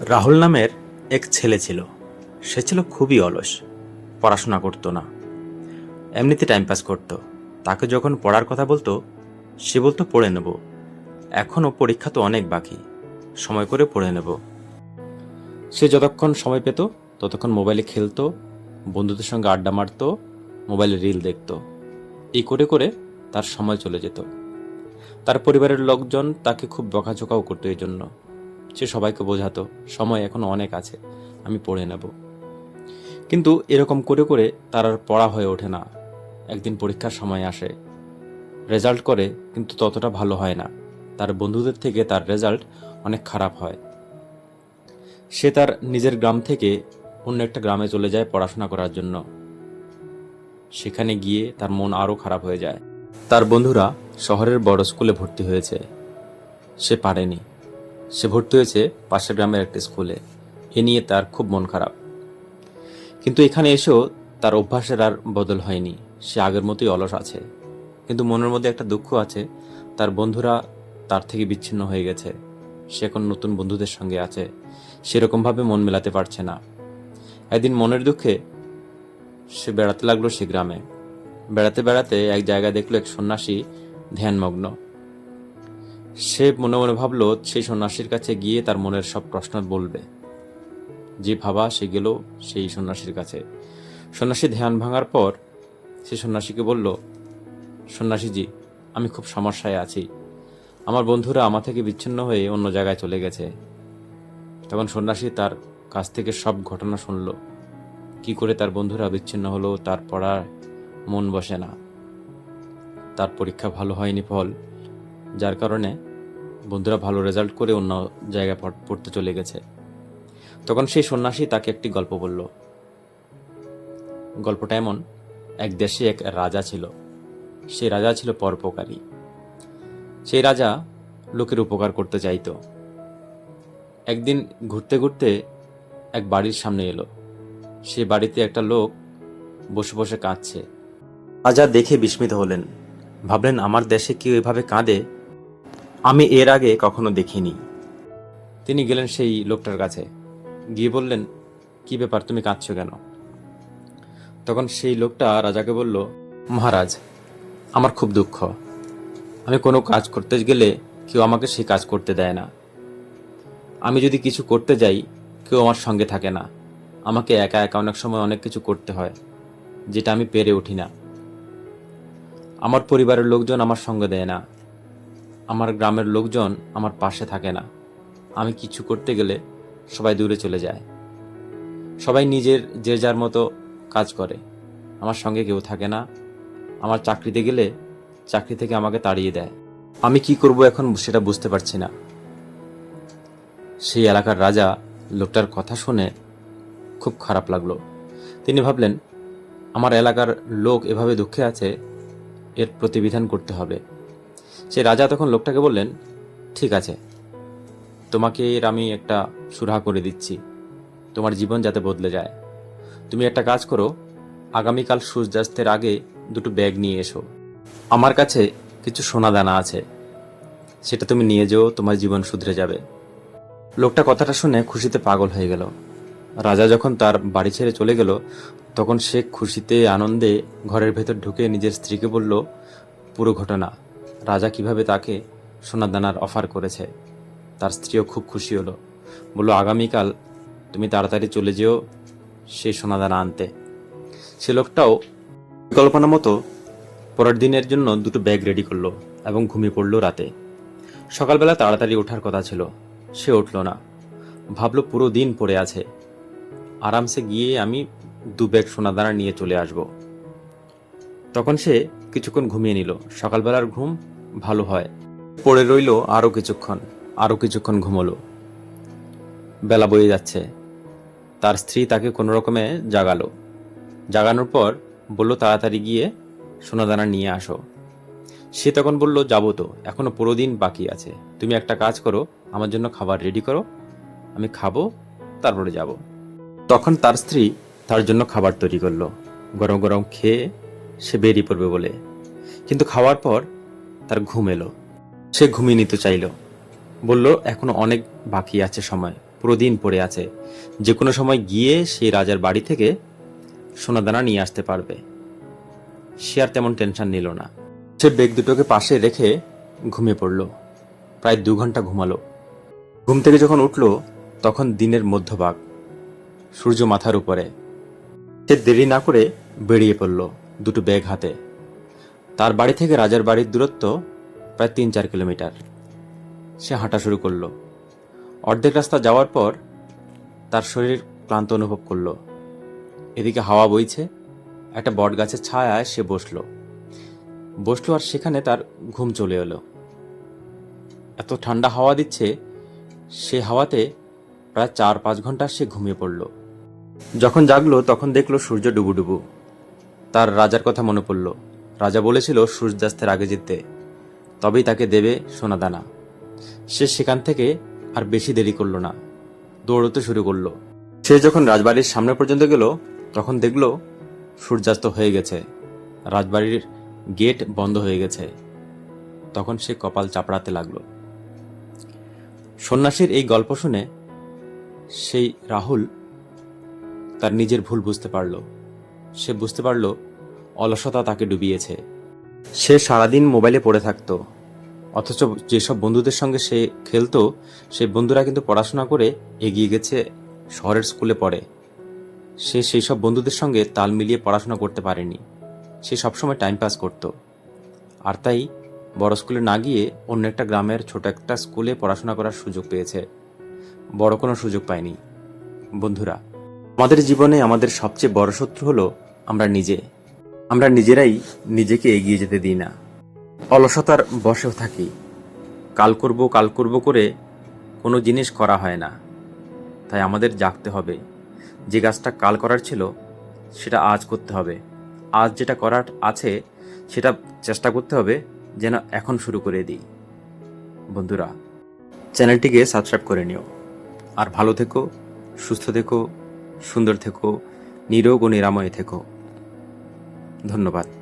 রাহুল নামের এক ছেলে ছিল। সে ছিল খুবই অলস, পড়াশোনা করতো না। এমনিতে টাইম পাস করতো। তাকে যখন পড়ার কথা বলতো, সে বলতো, পড়ে নেব। এখনও পরীক্ষা তো অনেক বাকি। সময় করে পড়ে নেব। সে যতক্ষণ সময় পেত, ততক্ষণ মোবাইলে খেলতো, বন্ধুদের সঙ্গে আড্ডা মারতো মোবাইলে রিল দেখত। এই করে করে তার সময় চলে যেত। তার পরিবারের লোকজন তাকে খুব বকাঝোকাও করতো এই জন্য। সে সবাইকে বোঝাতো, সময় এখনও অনেক আছে, আমি পড়ে নেব। কিন্তু এরকম করে করে তার আর পড়া হয়ে ওঠে না। একদিন পরীক্ষার সময় আসে। রেজাল্ট করে, কিন্তু ততটা ভালো হয় না। তার বন্ধুদের থেকে তার রেজাল্ট অনেক খারাপ হয়। সে তার নিজের গ্রাম থেকে অন্য একটা গ্রামে চলে যায় পড়াশোনা করার জন্য। সেখানে গিয়ে তার মন আরও খারাপ হয়ে যায়। তার বন্ধুরা শহরের বড় স্কুলে ভর্তি হয়েছে। সে পারেনি। সে ভর্তি হয়েছে পাশের গ্রামের একটা স্কুলে। এ নিয়ে তার খুব মন খারাপ। কিন্তু এখানে এসেও তার অভ্যাসের আর বদল হয়নি। সে আগের মতোই অলস আছে। কিন্তু মনের মধ্যে একটা দুঃখ আছে। তার বন্ধুরা তার থেকে বিচ্ছিন্ন হয়ে গেছে। সে এখন নতুন বন্ধুদের সঙ্গে আছে। সেরকমভাবে মন মেলাতে পারছে না। একদিন মনের দুঃখে সে বেড়াতে লাগল সে গ্রামে। বেড়াতে বেড়াতে এক জায়গায় দেখল এক সন্ন্যাসী ধ্যানমগ্ন। সে মনে মনে ভাবলো, সেই সন্ন্যাসীর কাছে গিয়ে তার মনের সব প্রশ্ন বলবে। যে ভাবা, সে গেল সেই সন্ন্যাসীর কাছে। সন্ন্যাসী ধ্যান ভাঙার পর সে সন্ন্যাসীকে বলল, সন্ন্যাসীজি, আমি খুব সমস্যায় আছি। আমার বন্ধুরা আমার থেকে বিচ্ছিন্ন হয়ে অন্য জায়গায় চলে গেছে। তখন সন্ন্যাসী তার কাছ থেকে সব ঘটনা শুনল। কি করে তার বন্ধুরা বিচ্ছিন্ন হলো, তার পড়ার মন বসে না। তার পরীক্ষা ভালো হয়নি ফল, যার কারণে বন্ধুরা ভালো রেজাল্ট করে অন্য জায়গায় পড়- পড়তে চলে গেছে। তখন সেই সন্ন্যাসী তাকে একটি গল্প বলল। গল্পটা এমন, এক দেশে এক রাজা ছিল। সেই রাজা ছিল পরোপকারী। সেই রাজা লোকের উপকার করতে চাইতো। একদিন ঘুরতে ঘুরতে এক বাড়ির সামনে এলো। সেই বাড়িতে একটা লোক বসে বসে কাঁদছে। রাজা দেখে বিস্মিত হলেন। ভাবলেন, আমার দেশে কেউ এভাবে কাঁদে? আমি এর আগে কখনো দেখিনি। তিনি গেলেন সেই লোকটার কাছে। গিয়ে বললেন, কি ব্যাপার, তুমি কাঁদছো কেন? তখন সেই লোকটা রাজাকে বলল, মহারাজ, আমার খুব দুঃখ। আমি কোনো কাজ করতে গেলে কেউ আমাকে সেই কাজ করতে দেয় না। আমি যদি কিছু করতে যাই, কেউ আমার সঙ্গে থাকে না। আমাকে একা একা অনেক সময় অনেক কিছু করতে হয়, যেটা আমি পেরে উঠি না। আমার পরিবারের লোকজন আমার সঙ্গে দেয় না। আমার গ্রামের লোকজন আমার পাশে থাকে না। আমি কিছু করতে গেলে সবাই দূরে চলে যায়। সবাই নিজের যে যার মতো কাজ করে। আমার সঙ্গে কেউ থাকে না। আমার চাকরিতে গেলে চাকরি থেকে আমাকে তাড়িয়ে দেয়। আমি কি করব এখন সেটা বুঝতে পারছি না। সেই এলাকার রাজা লোকটার কথা শুনে খুব খারাপ লাগল। তিনি ভাবলেন, আমার এলাকার লোক এভাবে দুঃখে আছে, এর প্রতিবিধান করতে হবে। সে রাজা তখন লোকটাকে বললেন, ঠিক আছে, তোমাকে এর আমি একটা সুরাহা করে দিচ্ছি। তোমার জীবন যাতে বদলে যায়। তুমি একটা কাজ করো, আগামীকাল সূর্যাস্তের আগে দুটো ব্যাগ নিয়ে এসো। আমার কাছে কিছু সোনা দানা আছে। সেটা তুমি নিয়ে যেও, তোমার জীবন শুধরে যাবে লোকটা কথাটা শুনে খুশিতে পাগল হয়ে গেল। রাজা যখন তার বাড়ি ছেড়ে চলে গেল, তখন সে খুশিতে, আনন্দে ঘরের ভেতর ঢুকে নিজের স্ত্রীকে বলল, পুরো ঘটনা রাজা কীভাবে তাকে সোনা দানার অফার করেছে? তার স্ত্রীও খুব খুশি হলো। বলল, আগামীকাল তুমি তাড়াতাড়ি চলে যেও সেই সোনাদানা আনতে। সে লোকটাও পরিকল্পনা মতো পরের দিনের জন্য দুটো ব্যাগ রেডি করল এবং ঘুমিয়ে পড়ল রাতে। সকালবেলা তাড়াতাড়ি ওঠার কথা ছিল, সে উঠল না। ভাবলো, পুরো দিন পড়ে আছে। আরামসে গিয়ে আমি দু ব্যাগ সোনাদানা নিয়ে চলে আসব। তখন সে কিছুক্ষণ ঘুমিয়ে নিল। সকালবেলার ঘুম ভালো হয়। পড়ে রইল আরও কিছুক্ষণ আরও কিছুক্ষণ ঘুমলো। বেলা বয়ে যাচ্ছে। তার স্ত্রী তাকে কোনো রকমে জাগালো। জাগানোর পর বলল, তাড়াতাড়ি গিয়ে সোনাদানা নিয়ে আসো। সে তখন বলল, যাব তো, এখনও পুরো দিন বাকি আছে। তুমি একটা কাজ করো, আমার জন্য খাবার রেডি করো, আমি খাব, তারপরে যাব। তখন তার স্ত্রী তার জন্য খাবার তৈরি করল। গরম গরম খেয়ে সে বেরিয়ে পড়বে বলে। কিন্তু খাওয়ার পর তার ঘুম এলো। সে ঘুমিয়ে নিতে চাইল। বলল, এখনও অনেক বাকি আছে সময়, পুরো দিন পড়ে আছে। যে কোনো সময় গিয়ে সেই রাজার বাড়ি থেকে সোনাদানা নিয়ে আসতে পারবে সে আর তেমন টেনশন নিল না। সে বেগ দুটোকে পাশে রেখে ঘুমিয়ে পড়ল। প্রায় দু ঘণ্টা ঘুমালো। ঘুম থেকে যখন উঠল, তখন দিনের মধ্যভাগ, সূর্য মাথার উপরে। সে দেরি না করে বেরিয়ে পড়ল। দুটো ব্যাগ হাতে। তার বাড়ি থেকে রাজার বাড়ির দূরত্ব প্রায় তিন চার কিলোমিটার। সে হাঁটা শুরু করল। অর্ধেক রাস্তা যাওয়ার পর তার শরীর ক্লান্ত অনুভব করল। এদিকে হাওয়া বইছে, একটা বট গাছের ছায়ায় সে বসল। বসল আর সেখানে তার ঘুম চলে এলো। এত ঠান্ডা হাওয়া দিচ্ছে, সে হাওয়াতে প্রায় চার পাঁচ ঘণ্টা সে ঘুমিয়ে পড়ল। যখন জাগলো, তখন দেখল সূর্য ডুবুডুবু। তার রাজার কথা মনে পড়ল। রাজা বলেছিল, সূর্যাস্তের আগে যেতে তবেই তাকে দেবে সোনাদানা সে সেখান থেকে আর বেশি দেরি করল না। দৌড়তে শুরু করল। সে যখন রাজবাড়ির সামনে পর্যন্ত গেল, তখন দেখল সূর্যাস্ত হয়ে গেছে। রাজবাড়ির গেট বন্ধ হয়ে গেছে। তখন সে কপাল চাপড়াতে লাগল। সন্ন্যাসীর এই গল্প শুনে সেই রাহুল তার নিজের ভুল বুঝতে পারল। সে বুঝতে পারল অলসতা তাকে ডুবিয়েছে। সে সারাদিন মোবাইলে পড়ে থাকতো। অথচ যেসব বন্ধুদের সঙ্গে সে খেলতো সেই বন্ধুরা কিন্তু পড়াশোনা করে এগিয়ে গেছে, শহরের স্কুলে পড়ে। সে সেই সব বন্ধুদের সঙ্গে তাল মিলিয়ে পড়াশোনা করতে পারেনি। সে সবসময় টাইম পাস করত। আর তাই বড় স্কুলে না গিয়ে অন্য একটা গ্রামের ছোট একটা স্কুলে পড়াশোনা করার সুযোগ পেয়েছে। বড় কোনো সুযোগ পায়নি। বন্ধুরা, আমাদের জীবনে আমাদের সবচেয়ে বড় শত্রু হলো আমরা নিজে। আমরা নিজেরাই নিজেকে এগিয়ে যেতে দিই না। অলসতার বসেও থাকি। কাল করব কাল করব করে কোনো জিনিস করা হয় না। তাই আমাদের জাগতে হবে। যে কাজটা কাল করার ছিল, সেটা আজ করতে হবে। আজ যেটা করার আছে, সেটা চেষ্টা করতে হবে যেন এখন শুরু করে দিই। বন্ধুরা, চ্যানেলটিকে সাবস্ক্রাইব করে নিও। আর ভালো থেকো, সুস্থ থেকো, সুন্দর থেকো, নিরোগ ও নিরাময় থেকো। ধন্যবাদ।